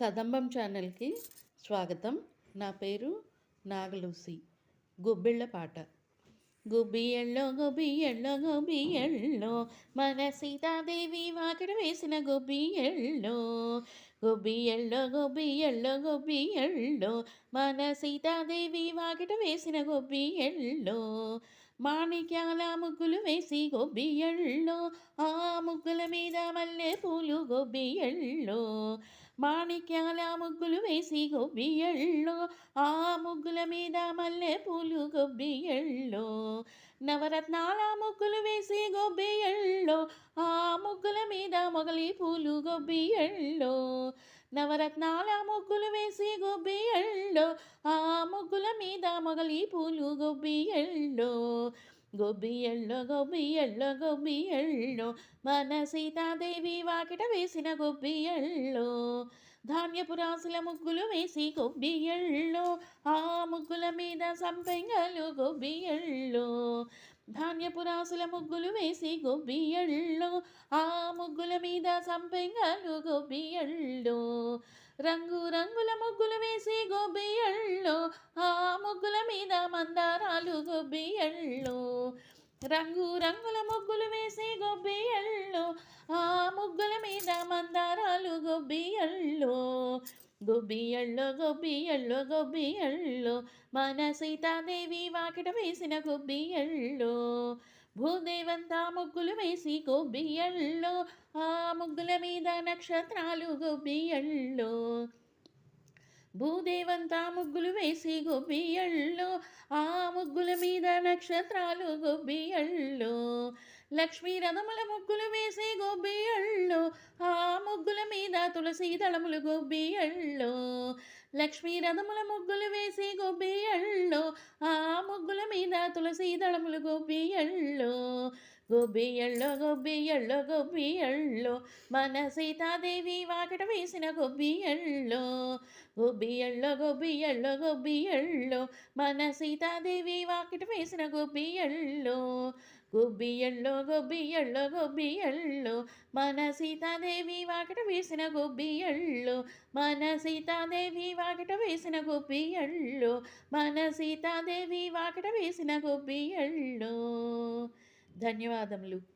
కదంబం ఛానల్కి స్వాగతం. నా పేరు నాగలూసి. గుబ్బిళ్ళ పాట. గుబ్బియళ్ళో గుబ్బియళ్ళో గుబ్బియళ్ళో మన సీతాదేవి వాకిట వేసిన గుబ్బియళ్ళో గుబ్బియళ్ళో గుబ్బియళ్ళో గుబ్బియళ్ళో మన సీతాదేవి వాకిట వేసిన గుబ్బియళ్ళో మాణిక్యాల ముగ్గులు వేసి గొబ్బియళ్ళో ఆ ముగ్గుల మీద మల్లె పూలు గొబ్బియళ్ళో మాణిక్యాల ముగ్గులు వేసి గొబ్బియళ్ళో ఆ ముగ్గుల మీద మల్లె పూలు గొబ్బియళ్ళో. నవరత్నాల ముగ్గులు వేసి గొబ్బియళ్ళో ఆ ముగ్గుల మీద మొగలి పూలు గొబ్బియళ్ళో. నవరత్నాల ముగ్గులు వేసి గొబ్బియళ్ళో ఆ ముగ్గుల మీద మొగలి పూలు గొబ్బియళ్ళో. గొబ్బియళ్ళో గొబ్బియళ్ళో గొబ్బియళ్ళో మన సీతాదేవి వాకిట వేసిన గొబ్బియళ్ళో. ధాన్యపు రాసుల ముగ్గులు వేసి గొబ్బియళ్ళు ఆ ముగ్గుల మీద సంపెంగలు గొబ్బియళ్ళు ధాన్యపు రాసుల ముగ్గులు వేసి గొబ్బియళ్ళు ఆ ముగ్గుల మీద సంపెంగలు గొబ్బియళ్ళు రంగు రంగుల ముగ్గులు వేసి గొబ్బియళ్ళు ఆ ముగ్గుల మీద మందారాలు గొబ్బియళ్ళు రంగు రంగుల ముగ్గులు వేసి గొబ్బి గుబ్బియళ్ళు గుబ్బియళ్ళు గుబ్బియళ్ళు మన సీతాదేవి వాకిట వేసిన గుబ్బియళ్ళు భూదేవంతా ముగ్గులు వేసి గుబ్బియళ్ళు ఆ ముగ్గుల మీద నక్షత్రాలు గుబ్బియళ్ళు భూదేవంతా ముగ్గులు వేసి గొబ్బియళ్ళో ఆ ముగ్గుల మీద నక్షత్రాలు గొబ్బియళ్ళో లక్ష్మీ రథముల ముగ్గులు వేసి గొబ్బియళ్ళో ముగ్గుల తులసి దళములు గొబ్బియళ్ళో లక్ష్మీ రథముల ముగ్గులు వేసి గొబ్బియళ్ళో ఆ ముగ్గుల మీద తులసి దళములు గొబ్బియళ్ళో గొబ్బియళ్ళో గొబ్బియళ్ళో గొబ్బియళ్ళో మన సీతాదేవి వాకట వేసిన గొబ్బియళ్ళో గొబ్బియళ్ళో గొబ్బియళ్ళో గొబ్బియళ్ళో మన సీతాదేవి వాకిట వేసిన గొబ్బియళ్ళో గొబ్బియళ్ళో గొబ్బియళ్ళో గొబ్బియళ్ళో మన సీతాదేవి వాకిట వేసిన గుబ్బియళ్ళు మన సీతాదేవి వాకట వేసిన గుబ్బియళ్ళు మన సీతాదేవి వాకట వేసిన గుబ్బియళ్ళు ధన్యవాదములు.